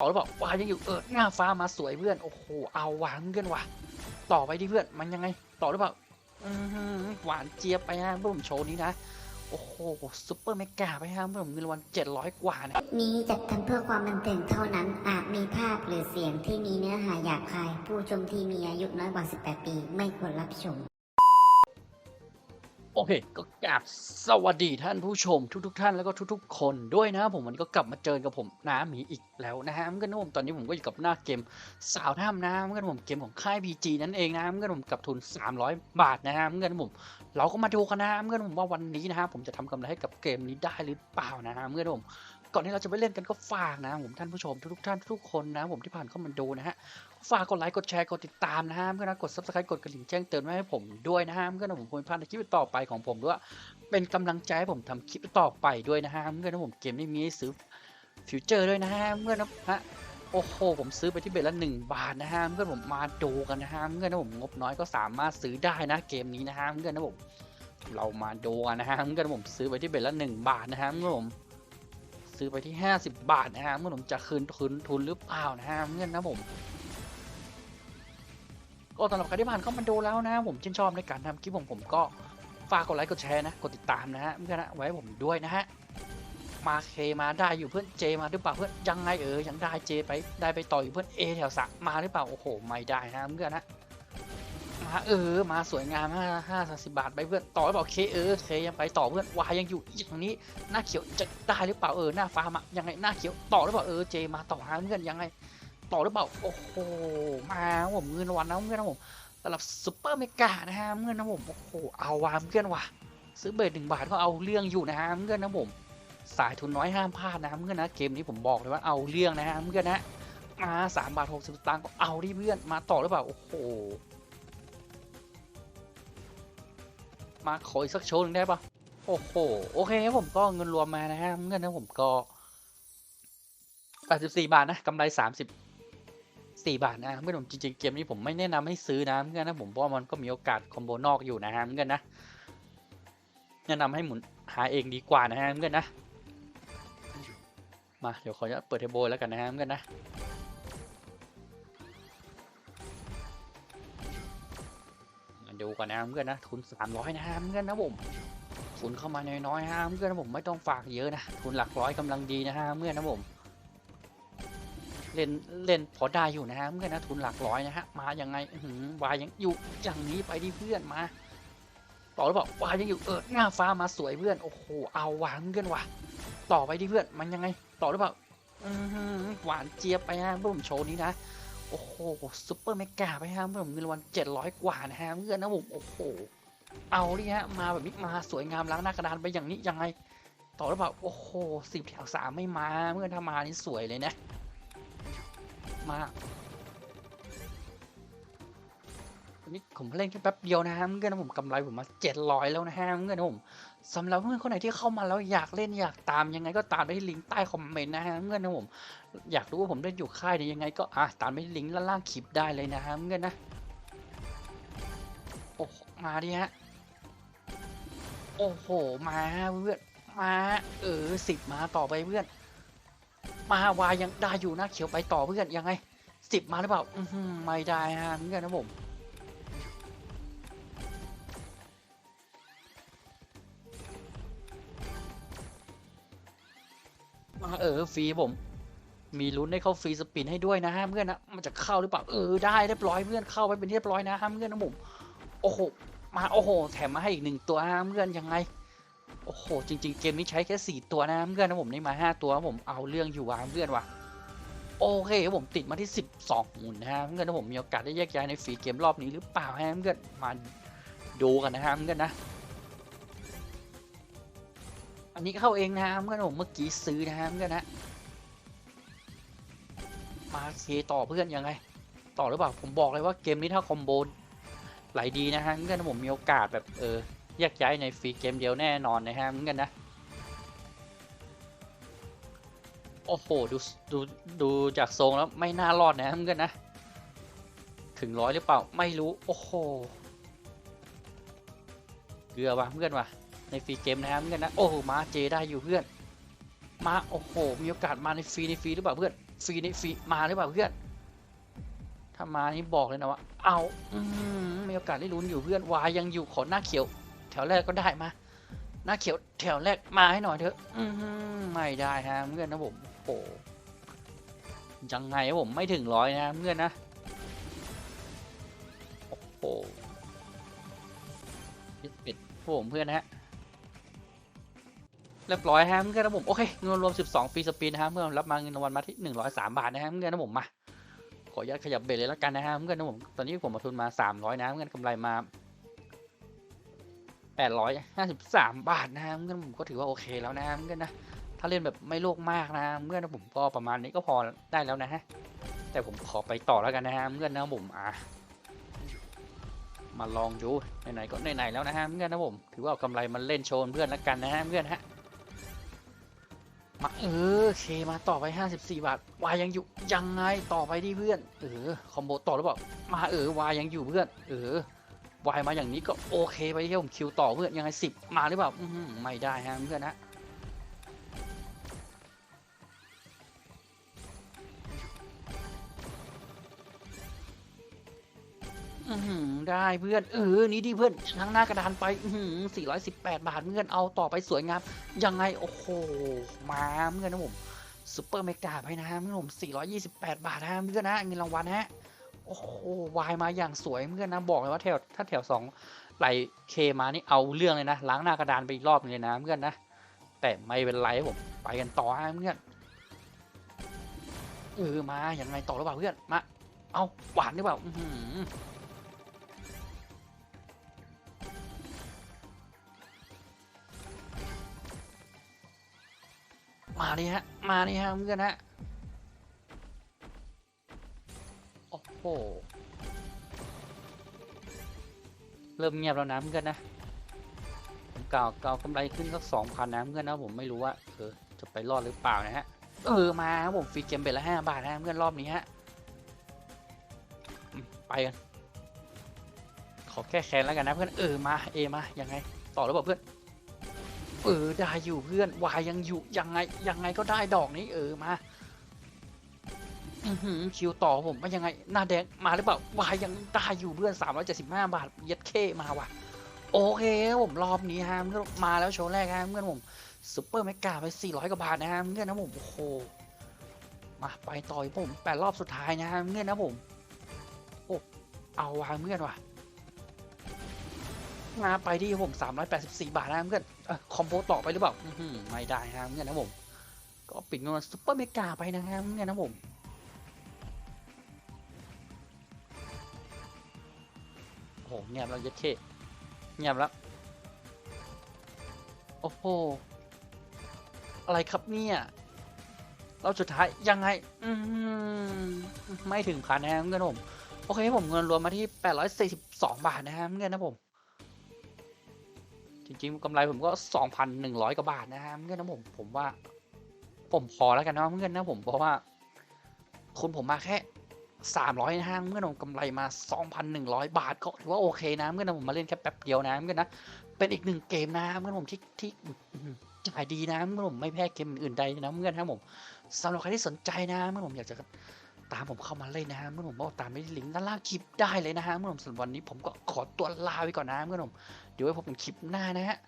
ต่อหรือเปล่าวายังอยู่เออหน้าฟ้ามาสวยเพื่อนโอ้โหเอาหวางเพื่อนว่ะต่อไปดิเพื่อนมันยังไง ต่อหรือเปล่าหวานเจี๊ยบไปฮะเพื่อนผมโชว์นี้นะโอ้โหซุปเปอร์เมกาไปฮะเพื่อนผมเงินรางวัลเจ็ดร้อยกว่านะนี้จัดทำเพื่อความบันเทิงเท่านั้นอาจมีภาพหรือเสียงที่มีเนื้อหาหยาบคาย ผู้ชมที่มีอายุน้อยกว่า 18 ปี ไม่ควรรับชม โอเคก็กราบสวัสดีท่านผู้ชมทุกๆทท่านแล้วก็ทุก ๆ คนด้วยนะครับผมวันนี้ก็กลับมาเจอกับผมน้ำหมีอีกแล้วนะฮะมันก็นะผมตอนนี้ผมก็อยู่กับหน้าเกมสาวถ้ำนะมันก็นผมเกมของค่าย PG นั่นเองนะมันก็นผมกับทุน 300 บาทนะฮะมันก็นผมเราก็มาดูกันนะมันก็นผมว่าวันนี้นะฮะผมจะทำกำไรให้กับเกมนี้ได้หรือเปล่านะฮะมันก็นผม ก่อนที่เราจะไปเล่นกันก็ฝากนะผมท่านผู้ชมทุกท่านทุกคนนะผมที่ผ่านเข้ามาดูนะฮะฝากกดไลค์กดแชร์กดติดตามนะฮะเพื่อนนะกด subscribe กดกระดิ่งแจ้งเตือนไว้ให้ผมด้วยนะฮะเพื่อนนะผมควรพลาดในคลิปต่อไปของผมด้วยเป็นกำลังใจให้ผมทำคลิปต่อไปด้วยนะฮะเพื่อนนะผมเกมนี้มีซื้อฟิวเจอร์ด้วยนะฮะเพื่อนนะฮะโอ้โหผมซื้อไปที่เบ็ดละหนึ่งบาทนะฮะเพื่อนผมมาดูกันนะฮะเพื่อนนะผมงบน้อยก็สามารถซื้อได้นะเกมนี้นะฮะเพื่อนนะผมเรามาดูกันนะฮะเพื่อนนะผมซื้อไปที่เบ็ดละหนึ่งบาทนะฮะเพื่อนผม ซื้อไปที่ห้าสิบบาทนะฮะเพื่อผมจะคืนทุนทุนหรือเปล่านะฮะเพื่อนนะผมก็สำหรับใครที่ผ่านเข้ามาดูแล้วนะ ผมชื่นชอบในการทำคลิปของผมก็ฝากกดไลค์กดแชร์นะกดติดตามนะฮะเพื่อนนะไว้ผมด้วยนะฮะมาเคมาได้อยู่เพื่อนเจมาหรือเปล่าเพื่อนยังไงเออยังได้เจไปได้ไปต่ออยู่เพื่อนเอแถวสามมาหรือเปล่าโอ้โหไม่ได้นะเพื่อนนะ มาเออมาสวยงามห้าห้าสิบบาทไปเพื่อนต่อหรือเปล่าเคเออเคยังไปต่อเพื่อนวายยังอยู่อย่างนี้หน้าเขียวจะได้หรือเปล่าเออหน้าฟ้ามายังไงหน้าเขียวต่อหรือเปล่าเออเจมาต่อหาเพื่อนยังไง ต่อหรือเปล่าโอ้โหมาผมเงินวันนะเพื่อนนะผมสำหรับซุปเปอร์เมกานะฮะเพื่อนนะผมโอ้โหเอาวามเพื่อนว่ะซื้อเบรดหนึ่งบาทก็เอาเรื่องอยู่นะฮะเพื่อนนะผมสายทุนน้อยห้ามพลาดนะเพื่อนนะเกมนี้ผมบอกเลยว่าเอาเรื่องนะฮะเพื่อนนะมาสามบาทหกสิบตังค์ก็เอาดิเพื่อนมาต่อหรือเปล่าโอ้โห มาขออีกสักโชว์หนึ่งได้ปะโอ้โห โอเคครับผมก็เงินรวมมานะฮะเงินนะผมก็84บาทนะกำไร30 4บาทนะเพื่อนผมจริงๆเกมนี้ผมไม่แนะนำให้ซื้อนะเพื่อนนะผมเพราะมันก็มีโอกาสคอมโบนอกอยู่นะฮะเพื่อนนะแนะนำให้หมุนหาเองดีกว่านะฮะเพื่อนนะมาเดี๋ยวขอจะเปิดเทโบแล้วกันนะฮะเพื่อนนะ ดูกันนะเพื่อนนะทุน300นะฮะเพื่อนนะผมทุนเข้ามาน้อยๆฮะเพื่อนนะผมไม่ต้องฝากเยอะนะทุนหลักร้อยกำลังดีนะฮะเพื่อนนะผมเล่นเล่นพอได้อยู่นะฮะเพื่อนนะทุนหลักร้อยนะฮะมายังไงหือวายยังอยู่อย่างนี้ไปดิเพื่อนมาต่อหรือเปล่าวายยังอยู่เออหน้าฟ้ามาสวยเพื่อนโอ้โหเอาวางเพื่อนว่ะต่อไปดิเพื่อนมันยังไง ต่อหรือเปล่าหือหวานเจี๊ยบไปฮะเพื่อนผมโชว์นี้นะ โอ้โหซุปเปอร์เมกาไปฮะเพื่อนผมเงินรางวัลเจ็ดร้อยกว่านะฮะเพื่อนนะผมโอ้โหเอาดิฮะมาแบบนี้มาสวยงามล้างหน้ากระดานไปอย่างนี้ยังไง ต่อหรือเปล่าโอ้โหสิบแถวสามไม่มาเมื่อถ้ามานี่สวยเลยนะ มา นนี้ผมเล่นแค่แป๊บเดียวนะฮะเพื่อนนะผมกำไรผมมาเจ็ดร้อยแล้วนะฮะเพื่อนนะผมสำหรับเพื่อนคนไหนที่เข้ามาแล้วอยากเล่นอยากตามยังไงก็ตามไปที่ลิงก์ใต้คอมเมนต์นะฮะเพื่อนนะผมอยากรู้ว่าผมเล่นอยู่ค่ายไหนยังไงก็อะตามไปที่ลิงก์ล่างคลิปได้เลยนะฮะเพื่อนนะโอ้มาดิฮะโอ้โหมาเพื่อนมาเออสิบมาต่อไปเพื่อน มาวายังได้อยู่นะเขียวไปต่อเพื่อนยังไงสิบมาหรือเปล่าอืไม่ได้ฮะเพื่อนนะผม เออฟรีผม มีลุ้นได้เข้าฟรีสปินให้ด้วยนะฮะเพื่อนนะมันจะเข้าหรือเปล่าเออได้เรียบร้อยเพื่อนเข้าไปเป็นเรียบร้อยนะฮะเพื่อนนะผมโอ้โหมาโอ้โหแถมมาให้อีกหนึ่งตัวฮะเพื่อนยังไงโอ้โหจริง ๆ เกมนี้ใช้แค่สี่ตัวนะเพื่อนนะผมได้มาห้าตัวผมเอาเรื่องอยู่ว่ะเพื่อนว่ะโอเคครับผมติดมาที่สิบสองหมุนนะฮะเพื่อนนะผมมีโอกาสได้แยกย้ายในฟรีเกมรอบนี้หรือเปล่าฮะเพื่อนมาดูกันนะฮะเพื่อนนะ อันนี้เข้าเองนะฮะเพื่อนผมเมื่อกี้ซื้อนะฮะเพื่อนนะมาเคต่อเพื่อนยังไง ต่อหรือเปล่าผมบอกเลยว่าเกมนี้ถ้าคอมโบไหลดีนะฮะเพื่อนผมมีโอกาสแบบเออแยกย้ายในฟรีเกมเดียวแน่นอนนะฮะเหมือนนะโอ้โหดูดูดูจากทรงแล้วไม่น่ารอดนะเหมือนนะถึงร้อยหรือเปล่าไม่รู้ โอ้โหเกลือว่ะเพื่อนว่ะ ในฟรีเกมนะฮะเหมือนนะโอ้โหมาเจได้อยู่เพื่อน มาโอ้โหมีโอกาสมาในฟรีในฟรีหรือเปล่าเพื่อนฟรีในฟรีมาหรือเปล่าเพื่อนถ้ามานี่บอกเลยนะว่าเอาอืมมีโอกาสได้ลุ้นอยู่เพื่อนวายยังอยู่ขอหน้าเขียว แถวแรกก็ได้มา หน้าเขียวแถวแรกมาให้หน่อยเถอะ อืมไม่ได้ฮะเพื่อนนะผมโอ้ยังไงผมไม่ถึงร้อยนะเพื่อนนะโอ้โหยึดปิดผมเพื่อนนะฮะ เรียบร้อยฮะเพื่อนนะผมโอเคเงินรวม 12ฟรีสปินนะฮะเมื่อรับมาเงินรางวัลมาที่ 103 บาทนะฮะเพื่อนนะผมมาขออนุญาตขยับเบรเลยล้วกันนะฮะเพื่อนนะผมตอนนี้ผมมาทุนมา 300 นะเพื่อนกำไรมา 853 บาทนะฮะเพื่อนผมก็ถือว่าโอเคแล้วนะเพื่อนนะถ้าเล่นแบบไม่โลกมากนะเพื่อนนะผมก็ประมาณนี้ก็พอได้แล้วนะฮะแต่ผมขอไปต่อแล้วกันนะฮะเพื่อนนะผมอะมาลองดูไหนๆก็ไหนๆแล้วนะฮะเพื่อนนะผมถือว่าเอากำไรมาเล่นโชว์เพื่อนล้วกันนะฮะเพื่อนฮะ มาเออโอเคมาต่อไป 54 บาท วายยังอยู่ยังไงต่อไปดิเพื่อน เออคอมโบต่อหรือเปล่ามาเออวายยังอยู่เพื่อน เออวายมาอย่างนี้ก็โอเคไปที่ผมคิวต่อเพื่อนยังไงสิบมาหรือเปล่าไม่ได้ฮะเพื่อนฮะ อือได้เพื่อน เออ นี่ดิเพื่อนทั้งหน้ากระดานไปอือหือ418บาทเพื่อนเอาต่อไปสวยงาม ยังไง โอ้โห มาเพื่อนนะผมซุปเปอร์เมกาไปนะฮะเพื่อนผม428บาทนะเพื่อนนะเงินรางวัลฮะ โอ้โห วายมาอย่างสวยเพื่อนนะ บอกเลยว่าแถวถ้าแถวสองไหลเคมานี่เอาเรื่องเลยนะ ล้างหน้ากระดานไปอีกรอบนึงเลยนะเพื่อนนะ แต่ไม่เป็นไรผม ไปกันต่อฮะเพื่อน เออ มายังไงต่อหรือเปล่าเพื่อน มา เอาหวานหรือเปล่า มาดิฮะ มาดิฮะเพื่อนฮะ โอ้โห เริ่มเงียบแล้วนะเพื่อนนะผมกล่าวกล่าวกำไรขึ้นสักสองพันนะเพื่อนนะผมไม่รู้ว่าเออจะไปรอดหรือเปล่านะฮะ เออมาครับผมฟรีเกมเบ็ดละห้าบาทนะเพื่อนรอบนี้ฮะ ไปกัน ขอแก้แค้นแล้วกันนะเพื่อนเออมาเอมายังไง ต่อแล้วบอกเพื่อน เออได้อยู่เพื่อนวายยังอยู่ยังไงยังไงก็ได้ดอกนี้เออมาอือหือคิวต่อผมว่ายังไงหน้าแดงมาหรือเปล่าวายยังได้อยู่เพื่อน375 บาทเย็ดเคมาว่ะ โอเคผมรอบนี้ฮะเพื่อนมาแล้วโชว์แรกฮะเพื่อนผมซุปเปอร์เมกาไป 400 กว่าบาทนะฮะเพื่อนนะผมโอ้โหมาไปต่อยผมแปดรอบสุดท้ายนะฮะเพื่อนนะผมโอ้เอาวางเพื่อนว่ะมาไปที่ผม 384 บาทนะเพื่อน คอมโบต่อไปหรือเปล่าไม่ได้ฮะเพื่อนะผม ก็ปิดเงินซุปเปอร์เมกาไปนะฮะเพื่อนะผมโอ้โหเงียบแล้วยัดเคเงียบแล้ว โอ้โห อะไรครับเนี่ยเราสุดท้ายยังไง อืมไม่ถึงพันนะเพื่อนผม โอเคผมเงินรวมมาที่ 842 บาทนะฮะเพื่อนนะผม จริงๆกำไรผมก็ 2,100 กว่าบาทนะฮะเพื่อนนะผมผมว่า ผมพอแล้วกันนะเพื่อนนะผมเพราะว่าคุณผมมาแค่ 300นะฮะเพื่อนผมกำไรมา 2,100 บาทก็ถือว่าโอเคนะเพื่อนนะผมมาเล่นแค่แป๊บเดียวนะเพื่อนนะเป็นอีกหนึ่งเกมนะเพื่อนผมที่ที่อื้อหือจ่ายดีนะเพื่อนผมไม่แพ้เกมอื่นใดนะเพื่อนนะผมสำหรับใครที่สนใจนะเพื่อนผมอยากจะตามผมเข้ามาเล่นนะเพื่อนผมบอกตามไปที่ลิงก์ด้านล่างคลิปได้เลยนะฮะเพื่อนผมสำหรับวันนี้ผมก็ขอตัวลาไปก่อนนะเพื่อนผม เดี๋ยวไว้พบกันคลิปหน้านะฮะ